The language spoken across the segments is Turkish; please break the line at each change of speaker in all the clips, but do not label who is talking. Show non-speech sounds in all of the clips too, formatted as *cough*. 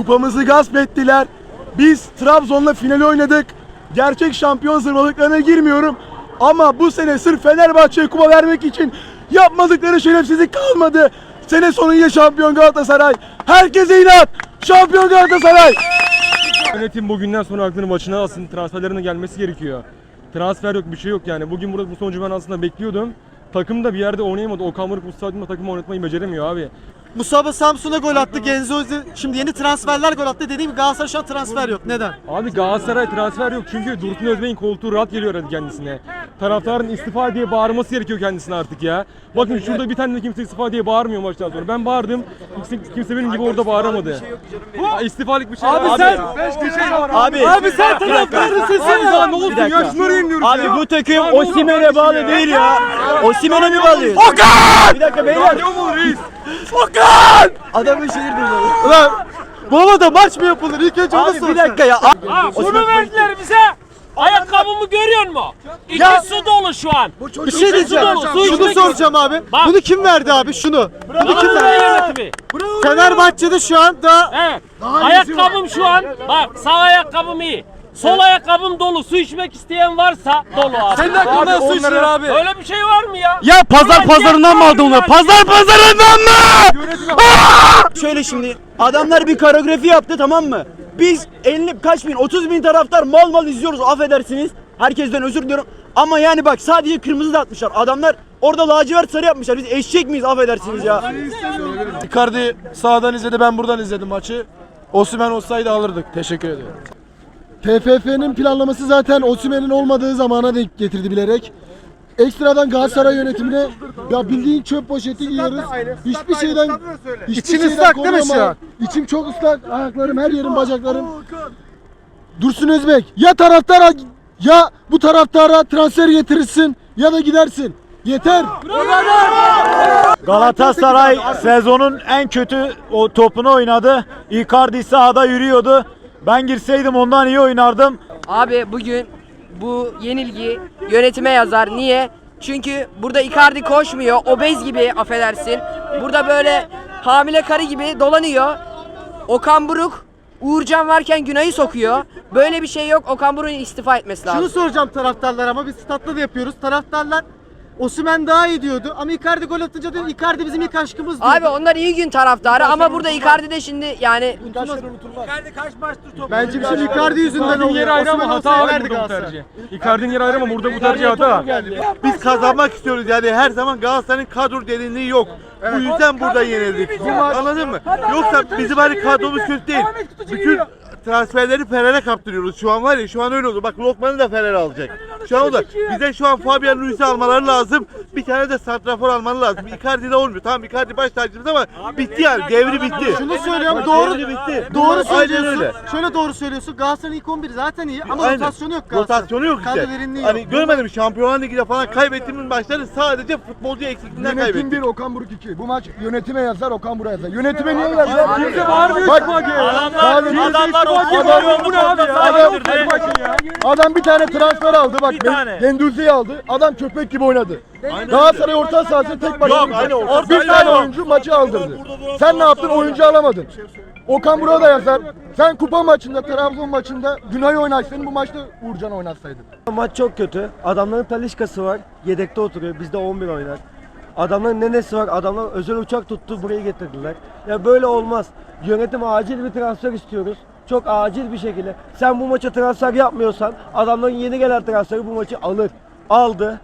Kupamızı gasp ettiler. Biz Trabzon'la finali oynadık. Gerçek şampiyon zırvalıklarına girmiyorum. Ama bu sene sırf Fenerbahçe'ye kupa vermek için yapmadıkları şerefsizlik kalmadı. Sene sonu yine şampiyon Galatasaray. Herkese inat. Şampiyon Galatasaray.
Yönetim bugünden sonra aklını maçına alsın. Transferlerin gelmesi gerekiyor. Transfer yok bir şey yok yani. Bugün burada bu sonucu ben aslında bekliyordum. Takım da bir yerde oynayamadı. Okan Buruk bu stadyumda takımı oynatmayı beceremiyor abi.
Musaba Samsun'a gol attı. Genzo şimdi yeni transferler gol attı. Dediğim gibi Galatasaray şu an transfer yok. Neden?
Abi Galatasaray transfer yok çünkü Dursun Özbey'in koltuğu rahat geliyor hadi kendisine. Taraftarın istifa diye bağırması gerekiyor kendisine artık ya. Bakın şurada bir tane de kimse istifa diye bağırmıyor maçtan sonra. Ben bağırdım. Kimse, kimse benim gibi orada bağıramadı. Ya istifalık bir şey.
Abi
yok.
sen-
Abi,
Abi sen taraftarın sesi
Abi daha ne
ya.
olsun ya şunları yeniyoruz
abi
ya.
bu takım
Ya ne olsun
Osimhen'e
kardeşim
bağlı
ya?
değil ya. Osimhen'e mi bağlıyız?
Okan!
Bir dakika beyler.
Ne olur reis?
Okan!
Adamın şehir duymadı.
Ulan bu havada maç mı yapılır? İlk önce onu
Abi bir
sorsan.
dakika ya.
Ha bunu verdiler bize. Ayakkabımı görüyor musun? İki
Ya-
su dolu şu an.
Bir şey diyeceğim.
Su dolu, su
Şunu
içmek
soracağım abi.
Bak.
Bunu kim verdi abi? Şunu. Bunu kim
Galatasaray
verdi?
yönetimi.
Fenerbahçe'de şu anda
Evet. Ayakkabım şu an. Bak sağ ayakkabım iyi. Sol ayakkabım dolu. Su içmek isteyen varsa dolu abi.
senin hakkında su içilir abi.
Öyle bir şey var mı ya?
Ya pazar pazarından mı aldın onu?
lan,
Pazar pazarından mı?
Şöyle şimdi adamlar bir koreografi yaptı tamam mı? Biz 50 kaç bin 30 bin taraftar mal mal izliyoruz affedersiniz. Herkesten özür diliyorum. Ama yani bak sadece kırmızı da atmışlar. Adamlar orada lacivert sarı yapmışlar. Biz eşek miyiz affedersiniz ya.
Icardi sağdan izledi ben buradan izledim maçı. Osimhen olsaydı alırdık. Teşekkür ederim.
TFF'nin planlaması zaten Osimhen'in olmadığı zamana denk getirdi bilerek. Ekstradan Galatasaray yönetimine ya bildiğin çöp poşeti giyiyoruz. Hiçbir şeyden hiçbir
İçin
şeyden
ıslak değil mi şu an?
İçim çok ıslak. Ayaklarım her yerim bacaklarım. Dursun Özbek ya taraftara ya bu taraftara transfer getirirsin ya da gidersin. Yeter.
Galatasaray sezonun en kötü o topunu oynadı. Icardi sahada yürüyordu. Ben girseydim ondan iyi oynardım.
Abi bugün bu yenilgi yönetime yazar. Niye? Çünkü burada Icardi koşmuyor. Obez gibi affedersin. Burada böyle hamile karı gibi dolanıyor. Okan Buruk Uğurcan varken Günay'ı sokuyor. Böyle bir şey yok. Okan Buruk'un istifa etmesi lazım.
Şunu soracağım taraftarlar ama biz statta da yapıyoruz. Taraftarlar Osimhen daha iyi diyordu ama Icardi gol atınca diyor Icardi bizim ilk aşkımız diyordu.
Abi onlar iyi gün taraftarı ama burada Icardi de şimdi yani
Bence şimdi Icardi yüzünden
Icardi'nin
oluyor.
yeri ayrı ama hata abi
verdi
burada bu
Galatasaray.
tercih. Icardi'nin yeri ayrı ama burada bu tercih hata.
Biz kazanmak istiyoruz yani her zaman Galatasaray'ın kadro derinliği yok. Bu yüzden burada yenildik. Anladın mı? Yoksa bizim hani kadromuz kötü değil. Bütün transferleri Fener'e kaptırıyoruz. Şu an var ya şu an öyle oldu. Bak Lokman'ı da Fener alacak. Şu an o da. Bize şu an Fabian Ruiz'i almaları lazım. Bir tane de santrafor almaları lazım. Icardi de olmuyor. Tamam Icardi baş tacımız ama bitti yani. Devri bitti.
Şunu söylüyorum doğru
Devri bitti.
doğru söylüyorsun.
öyle.
Şöyle doğru söylüyorsun. Galatasaray'ın ilk 11 zaten iyi ama
Aynen.
rotasyonu yok Galatasaray'ın.
Rotasyonu yok işte.
Kadro derinliği
Hani
yok.
görmedim Şampiyonlar Ligi'de falan kaybettiğimiz maçları sadece futbolcu eksikliğinden
Yönetim
kaybettik.
1 Okan Buruk 2. Bu maç yönetime yazar Okan Buruk'a yazar. Yönetime niye yazar?
Kimse bağırmıyor
Bak,
ki bak ya.
Adamlar,
Adamlar
adam,
bu ne abi ya?
Adam-
ya.
adam bir tane transfer aldı bak. Genduzi'yi aldı. Adam köpek gibi oynadı. Galatasaray orta sahası tek başına.
Yok, aynı orta
bir tane oyuncu maçı aldırdı. Sen ne yaptın? Oyuncu alamadın. Okan Buruk'a da yazar. Sen kupa maçında, Trabzon maçında Günay oynatsaydın bu maçta Uğurcan oynatsaydın.
Maç çok kötü. Adamların talişkası var. Yedekte oturuyor. Bizde 11 oynar. Adamların nenesi var. Adamlar özel uçak tuttu buraya getirdiler. Ya böyle olmaz. Yönetim acil bir transfer istiyoruz. Çok acil bir şekilde. Sen bu maça transfer yapmıyorsan adamların yeni gelen transferi bu maçı alır. Aldı.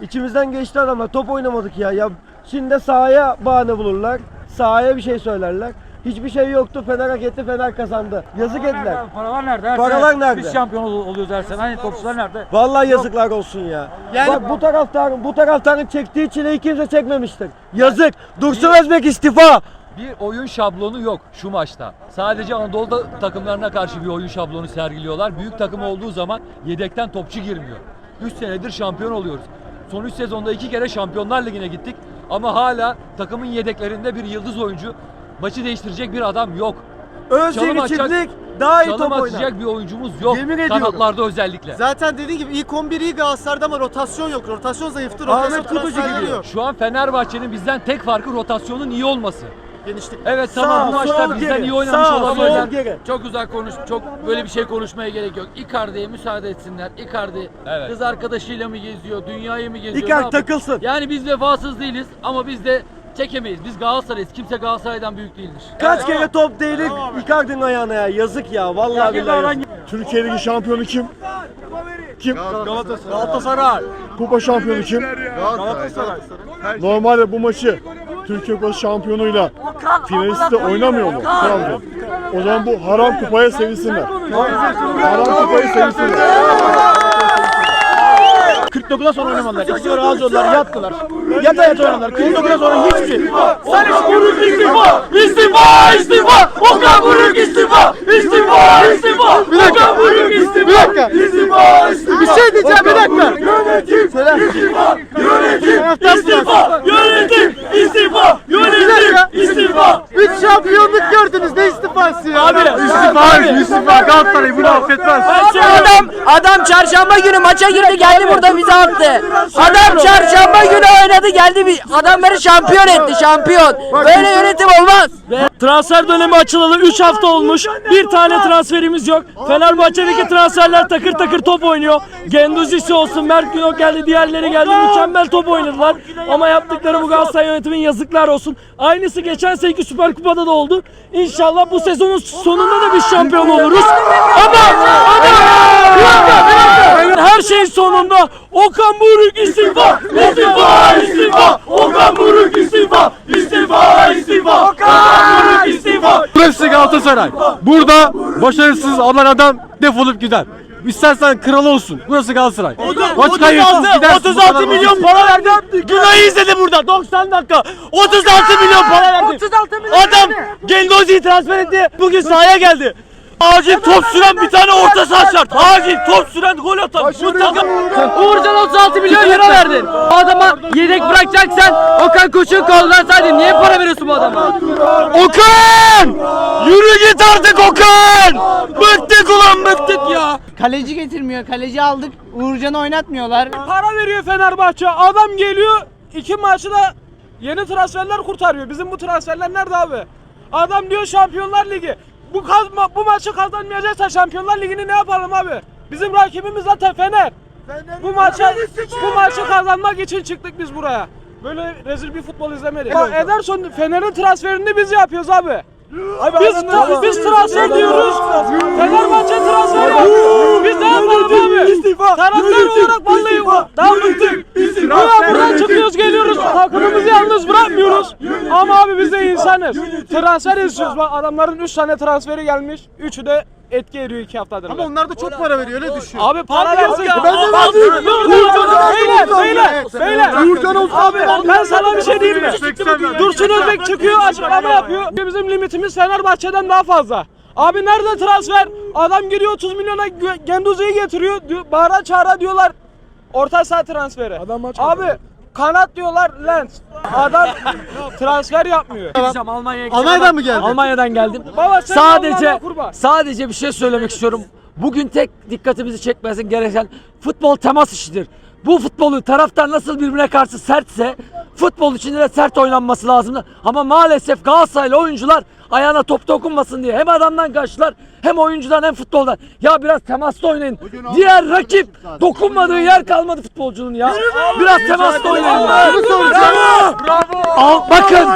İçimizden geçti adamlar. Top oynamadık ya. Ya şimdi de sahaya bahane bulurlar. Sahaya bir şey söylerler. Hiçbir şey yoktu. Fener hak etti. Fener kazandı. Yazık ettiler.
Paralar nerede? Her
Paralar
sene
nerede?
Biz şampiyon ol- oluyoruz her sene. Hani topçular nerede?
Vallahi yazıklar olsun ya. Bak bu taraftarın bu taraftarın çektiği çileyi kimse çekmemiştir. Yazık. Dursun Özbek istifa.
Bir oyun şablonu yok şu maçta. Sadece Anadolu takımlarına karşı bir oyun şablonu sergiliyorlar. Büyük takım olduğu zaman yedekten topçu girmiyor. 3 senedir şampiyon oluyoruz. Son 3 sezonda 2 kere Şampiyonlar Ligi'ne gittik. Ama hala takımın yedeklerinde bir yıldız oyuncu, maçı değiştirecek bir adam yok. Atacak-
içinlik daha iyi top oynar.
bir oyuncumuz yok.
Yemin ediyorum.
Kanatlarda özellikle.
Zaten dediğin gibi ilk 11 iyi Galatasaray'da ama rotasyon yok. Rotasyon zayıftı. Rotasyon
Ahmet Kutucu gibi.
yok.
Şu an Fenerbahçe'nin bizden tek farkı rotasyonun iyi olması.
Genişlik.
Evet tamam bu maçta bizden
geri.
iyi oynamış
Sağ, sol,
olabilirler.
geri.
Çok uzak konuş, çok böyle bir şey konuşmaya gerek yok. Icardi'ye müsaade etsinler. Icardi
Evet.
kız arkadaşıyla mı geziyor, dünyayı mı geziyor?
Icardi takılsın.
Yani biz vefasız değiliz ama biz de çekemeyiz. Biz Galatasaray'ız. Kimse Galatasaray'dan büyük değildir.
Kaç kere top değdik Icardi'nin ayağına ya. Yazık ya. Vallahi billahi. yazık.
Türkiye Ligi şampiyonu kim? Kim?
Galatasaray.
Kupa şampiyonu kim?
Galatasaray.
Normalde bu maçı Türkiye Kupası şampiyonuyla finalisti oynamıyor mu? Trabzon. O zaman bu haram kupaya sevinsinler. Haram kupayı sevinsinler.
49'dan sonra oynamadılar. İkisi de razı oldular. Yattılar. Yata yata oynadılar. 49'dan sonra hiçbir şey.
İstifa! İstifa! İstifa! Okan Buruk istifa! İstifa! İstifa! Okan Buruk istifa!
Bir dakika.
İstifa! İstifa!
Bir şey diyeceğim bir dakika.
Yönetim! İstifa! Yönetim! İstifa! Yönetim! İstifa!
Bir
Yönetim!
dakika.
İstifa!
Üç şampiyonluk gördünüz. İstifası ya?
Abi,
istifa, istifa. Galatasaray bunu affetmez.
Adam adam çarşamba günü maça girdi geldi burada bize attı. Adam çarşamba günü oynadı geldi bir adamları şampiyon etti şampiyon. Böyle yönetim olmaz.
Transfer dönemi açılalı 3 hafta olmuş. Bir tane transferimiz yok. Fenerbahçe'deki transferler takır takır top oynuyor. Genduzisi olsun, Mert Günok geldi, diğerleri geldi. Mükemmel top oynadılar. Ama yaptıkları bu Galatasaray yönetimin yazıklar olsun. Aynısı geçen seneki Süper Kupa'da da oldu. İnşallah bu sezonun sonunda da biz şampiyon oluruz. Ama ama bir bir dakika. Her şeyin sonunda Okan Buruk istifa! İstifa! İstifa! Okan Buruk istifa! İstifa! İstifa! Okan Buruk istifa!
Burası Galatasaray. Burada başarısız olan adam defolup gider. İstersen kral olsun. Burası Galatasaray. Maç kaybetsin gidersin.
36 milyon para verdim. Günay'ı izledi burada 90 dakika. 36 milyon para verdim.
36 milyon
Adam Gendozi'yi transfer etti. Bugün sahaya geldi. Acil top süren bir tane orta saha şart. Acil top süren gol atan. Bu takım
Uğurcan 36 milyon euro verdin. O adama yedek bırakacaksan Okan Koç'un kolundan sadece niye para veriyorsun bu adama?
Okan! Yürü git artık Okan! Bıktık ulan bıktık ya.
Kaleci getirmiyor. Kaleci aldık. Uğurcan'ı oynatmıyorlar.
Para veriyor Fenerbahçe. Adam geliyor iki maçı da yeni transferler kurtarıyor. Bizim bu transferler nerede abi? Adam diyor Şampiyonlar Ligi. Bu kazma, bu maçı kazanmayacaksa Şampiyonlar Ligi'ni ne yapalım abi? Bizim rakibimiz zaten Fener. Bu maça bu maçı kazanmak için çıktık biz buraya. Böyle rezil bir futbol izlemedik. Ya Ederson Fener'in transferini biz yapıyoruz abi. Biz, ta- biz transfer diyoruz. Fenerbahçe transfer yapıyor. Biz ne yapalım abi? Taraftar olarak vallahi daha bıktık. Buradan, buradan çıkıyoruz geliyoruz. Takımımızı yalnız bırakmıyoruz. Ama abi biz de insanız. Transfer istiyoruz. Bak adamların 3 tane transferi gelmiş. Üçü de etki ediyor 2 haftadır.
Ama onlar da çok para veriyor öyle düşün.
Abi para versin.
ya.
Ben de verdim. Beyler, beyler, beyler. Abi ben sana bir şey diyeyim mi? Dursun Özbek çıkıyor açıklama yapıyor. Bizim limitimiz Fenerbahçe'den daha fazla. Abi nerede transfer? Adam giriyor 30 milyona Genduzi'yi getiriyor. Bağıra çağıra diyorlar. Orta saha transferi. Abi kanat diyorlar lens. Adam transfer yapmıyor.
Almanya'ya
Almanya'dan mı geldin?
Almanya'dan geldim.
Baba sen
Sadece
Allah'ına kurban.
sadece bir şey söylemek istiyorum. Bugün tek dikkatimizi çekmesi gereken futbol temas işidir. Bu futbolu taraftar nasıl birbirine karşı sertse futbol içinde de sert oynanması lazım. Ama maalesef Galatasaraylı oyuncular ayağına top dokunmasın diye hem adamdan kaçtılar hem oyuncudan hem futboldan. Ya biraz temaslı oynayın. Diğer rakip dokunmadığı yer kalmadı futbolcunun ya. Biraz temaslı oynayın. ya. Al, bakın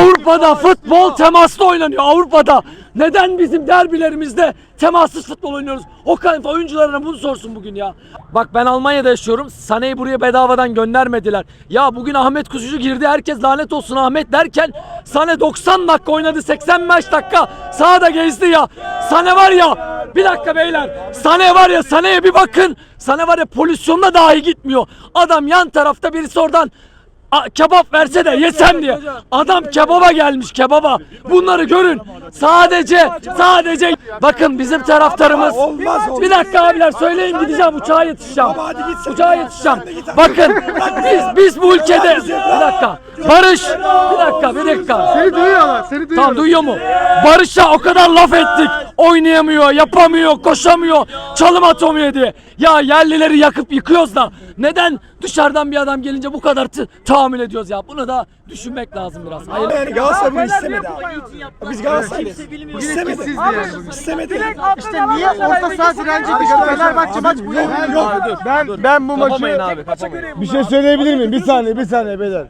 Avrupa'da futbol temaslı oynanıyor Avrupa'da. Neden bizim derbilerimizde temassız futbol oynuyoruz? Okan oyuncularına bunu sorsun bugün ya. Bak ben Almanya'da yaşıyorum. Sane'yi buraya bedavadan göndermediler. Ya bugün Ahmet Kuzucu girdi. Herkes lanet olsun Ahmet derken Sane 90 dakika oynadı. 85 dakika sahada gezdi ya. Sane var ya. Bir dakika beyler. Sane var ya Sane'ye bir bakın. Sane var ya pozisyonda dahi gitmiyor. Adam yan tarafta birisi oradan A- kebap verse de yesem diye. Adam kebaba gelmiş kebaba. Bunları görün. Sadece sadece bakın bizim taraftarımız. Bir dakika abiler söyleyin gideceğim uçağa yetişeceğim. Uçağa yetişeceğim. Bakın biz biz bu ülkede bir dakika. Barış bir dakika bir dakika.
Seni duyuyorlar. Seni duyuyorlar.
Tamam duyuyor mu? Barış'a o kadar laf ettik.
Oynayamıyor, yapamıyor, koşamıyor, çalım atamıyor diye. Ya yerlileri yakıp yıkıyoruz da neden dışarıdan bir adam gelince bu kadar t- tahammül ediyoruz ya? Bunu da düşünmek lazım biraz. Hayır.
Yani Galatasaray bunu istemedi abi. Biz Galatasaraylıyız. İstemedi. İstemedi.
İşte niye orta saha direnci düştü Fenerbahçe maç boyu
Yok ben ben bu maçı bir şey söyleyebilir miyim? Bir saniye bir saniye beyler.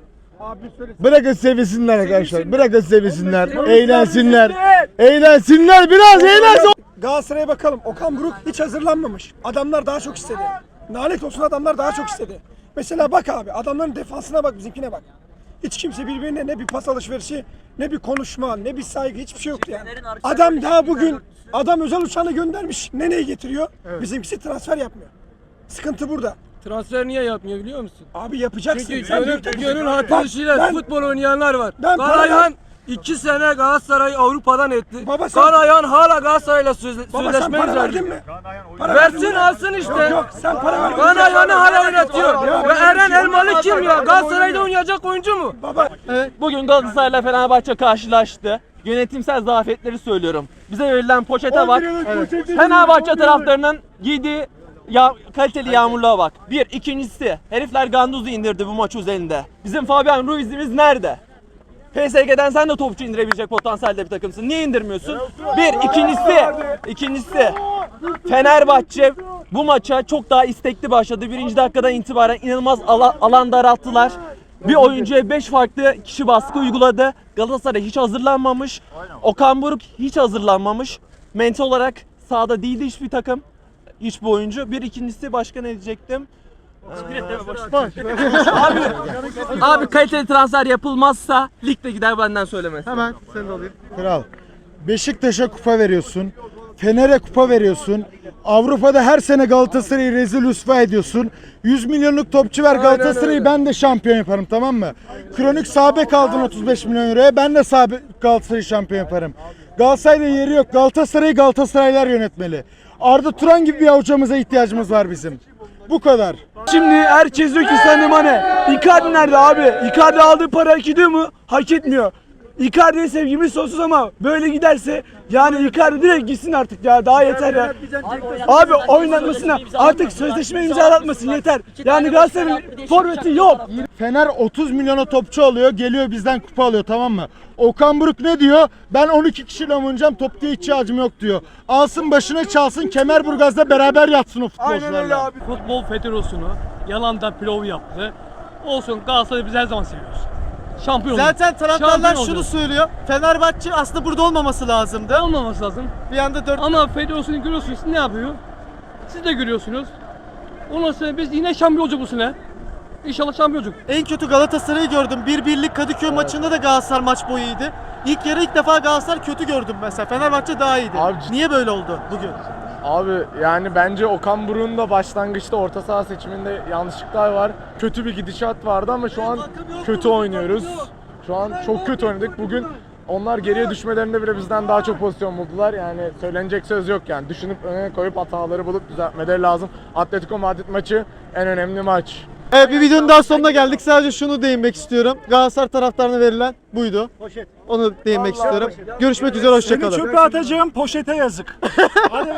Bırakın sevinsinler arkadaşlar. Bırakın sevinsinler. Eğlensinler. Eğlensinler biraz eğlensin. Galatasaray'a bakalım. Okan Buruk hiç hazırlanmamış. Adamlar daha çok istedi. Nalet olsun adamlar daha çok istedi. Mesela bak abi adamların defansına bak bizimkine bak. Hiç kimse birbirine ne bir pas alışverişi, ne bir konuşma, ne bir saygı hiçbir şey yoktu yani. Adam daha bugün adam özel uçağını göndermiş. Neneyi getiriyor. Bizimkisi transfer yapmıyor. Sıkıntı burada.
Transfer niye yapmıyor biliyor musun?
Abi yapacaksın.
Çünkü
Sen
gönül,
büyük-
gönül
ben-
futbol oynayanlar var.
Ben
Karayan 2 sene Galatasaray Avrupa'dan etti.
Baba sen-
Karayan hala Galatasaray'la sözle,
Baba sen
sözleşme
para
imzaladı.
verdin mi? Para
Versin alsın işte.
Yok, yok sen para verdin.
Karayan'ı hala oynatıyor. Ve Eren Elmalı kim ya? Galatasaray'da oynayacak oyuncu mu?
Baba
Bugün Galatasaray'la Fenerbahçe karşılaştı. Yönetimsel zafiyetleri söylüyorum. Bize verilen poşete bak. Fenerbahçe taraftarının giydiği ya, kaliteli yağmurluğa bak. Bir. ikincisi herifler Ganduz'u indirdi bu maç üzerinde. Bizim Fabian Ruiz'imiz nerede? PSG'den sen de topçu indirebilecek potansiyelde bir takımsın. Niye indirmiyorsun? Bir. ikincisi, ikincisi Fenerbahçe bu maça çok daha istekli başladı. Birinci dakikadan itibaren inanılmaz ala- alan daralttılar. Bir oyuncuya 5 farklı kişi baskı uyguladı. Galatasaray hiç hazırlanmamış. Okan Buruk hiç hazırlanmamış. Mental olarak sahada değildi hiçbir takım. Hiçbir oyuncu. Bir ikincisi başka ne diyecektim? abi, abi kaliteli transfer yapılmazsa ligde gider benden söylemesi.
Hemen sen de alayım.
Kral. Beşiktaş'a kupa veriyorsun. Fener'e kupa veriyorsun. Avrupa'da her sene Galatasaray'ı rezil rüsva ediyorsun. 100 milyonluk topçu ver Galatasaray'ı ben de şampiyon yaparım tamam mı? Kronik sabek aldın 35 milyon euroya ben de sabek Galatasaray'ı şampiyon yaparım. Galatasaray'da yeri yok. Galatasaray'ı Galatasaraylar yönetmeli. Arda Turan gibi bir hocamıza ihtiyacımız var bizim. Bu kadar. Şimdi herkes diyor ki Sadio Mane. Icardi nerede abi? Icardi aldığı para hak ediyor mu? Hak etmiyor. Icardi'ye sevgimiz sonsuz ama böyle giderse yani Icardi direkt gitsin artık ya daha yeter ya. Abi oynatmasına artık sözleşme imzalatmasın yeter. Yani Galatasaray'ın forveti yok. Fener 30 milyona topçu alıyor geliyor bizden kupa alıyor tamam mı? Okan Buruk ne diyor? Ben 12 kişiyle oynayacağım top diye ihtiyacım yok diyor. Alsın başına çalsın Kemerburgaz'da beraber yatsın o futbolcularla.
Futbol Federasyonu yalandan pilov yaptı. Olsun Galatasaray'ı biz her zaman seviyoruz. Şampiyon
Zaten taraftarlar
Şampiyon
şunu
olacağız.
söylüyor. Fenerbahçe aslında burada olmaması lazımdı.
olmaması lazım.
Bir anda 4
Ama Federasyonu görüyorsunuz ne yapıyor? Siz de görüyorsunuz. Ondan sonra biz yine şampiyon olacak bu sene. İnşallah şampiyon olacak.
En kötü Galatasaray'ı gördüm. Bir birlik Kadıköy maçında da Galatasaray maç boyu iyiydi. İlk yarı ilk defa Galatasaray kötü gördüm mesela. Fenerbahçe daha iyiydi.
Abi-
Niye böyle oldu bugün?
Abi yani bence Okan Buruk'un da başlangıçta orta saha seçiminde yanlışlıklar var. Kötü bir gidişat vardı ama şu an kötü oynuyoruz. Şu an çok kötü oynadık. Bugün onlar geriye düşmelerinde bile bizden daha çok pozisyon buldular. Yani söylenecek söz yok yani. Düşünüp öne koyup hataları bulup düzeltmeleri lazım. Atletico Madrid maçı en önemli maç.
Evet bir videonun daha sonuna geldik. Sadece şunu değinmek istiyorum. Galatasaray taraftarına verilen buydu. Onu değinmek istiyorum. Görüşmek üzere hoşçakalın.
atacağım poşete yazık. *laughs* Hadi